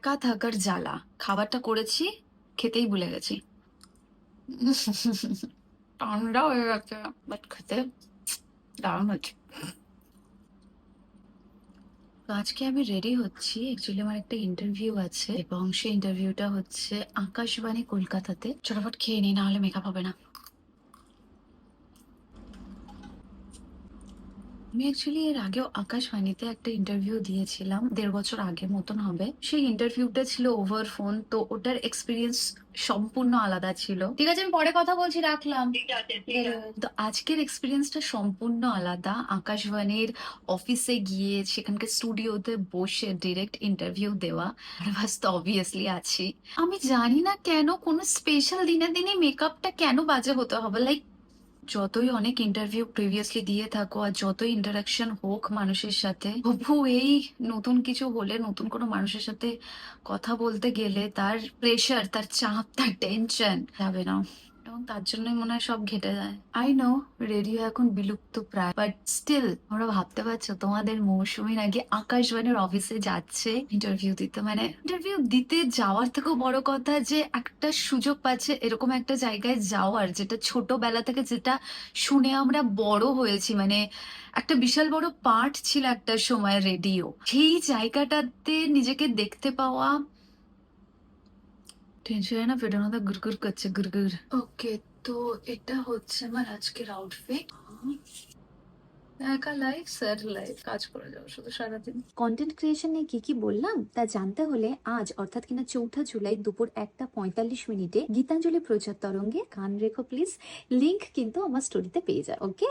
একা থাকার জ্বালা। খাবারটা করেছি, খেতেই ভুলে গেছি। ঠান্ডা হয়ে গেছে বাট খেতে দারুণ হচ্ছে আজকে আমি রেডি হচ্ছি। অ্যাকচুয়ালি আমার একটা ইন্টারভিউ আছে এবং সেই ইন্টারভিউটা হচ্ছে আকাশবাণী কলকাতাতে। চটাফট খেয়ে নিই নাহলে মেকআপ হবে না। আমি অ্যাকচুয়ালি এর আগেও আকাশবাণীতে একটা ইন্টারভিউ দিয়েছিলাম দেড় বছর আগে মতন হবে। সেই ইন্টারভিউটা ছিল ওভার ফোন তো ওটার এক্সপিরিয়েন্স সম্পূর্ণ আলাদা ছিল। ঠিক আছে আমি পরে কথা বলছি রাখলাম। তো আজকের এক্সপিরিয়েন্সটা সম্পূর্ণ আলাদা। আকাশবাণীর অফিসে গিয়ে সেখানকার স্টুডিওতে বসে ডিরেক্ট ইন্টারভিউ দেওয়া। তো অবভিয়াসলি আছি আমি জানি না কেন কোনো স্পেশাল দিনে দিনে মেকআপটা কেন বাজে হতে হবে? লাইক যতই অনেক ইন্টারভিউ প্রিভিয়াসলি দিয়ে থাকো আর যতই ইন্টারাকশন হোক মানুষের সাথে তবু এই নতুন কিছু হলে, নতুন কোনো মানুষের সাথে কথা বলতে গেলে তার প্রেশার তার চাপ, তার টেনশন যাবে না। তার জন্যই মনে হয় সব ঘেটে যায়। আই নো রেডিও এখন বিলুপ্ত প্রায় বাট স্টিল তোমরা ভাবতে পারছ, তোমাদের মৌসুমী নাকি আকাশবাণীর অফিসে যাচ্ছে ইন্টারভিউ দিতে। মানে ইন্টারভিউ দিতে যাওয়ার থেকেও বড় কথা যে একটা সুযোগ পাচ্ছে এরকম একটা জায়গায় যাওয়ার, যেটা ছোটবেলা থেকে যেটা শুনে আমরা বড় হয়েছি। মানে একটা বিশাল বড় পার্ট ছিল একটা সময় রেডিও সেই জায়গাটাতে নিজেকে দেখতে পাওয়া টেনশনে না পেটের মধ্যে গুড়গুড় করছে গুড়গুড় ওকে তো এটা হচ্ছে আমার আজকের আউটফিট একা লাইফ স্যার লাইফ কাজ করে যাও শুধু সারাদিন। কন্টেন্ট ক্রিয়েশন নিয়ে কি কি বললাম তা জানতে হলে আজ অর্থাৎ কিনা চৌঠা জুলাই দুপুর একটা পঁয়তাল্লিশ মিনিটে গীতাঞ্জলি প্রচার তরঙ্গে কান রেখো প্লিজ লিংক কিন্তু আমার স্টোরিতে পেয়ে যাও ওকে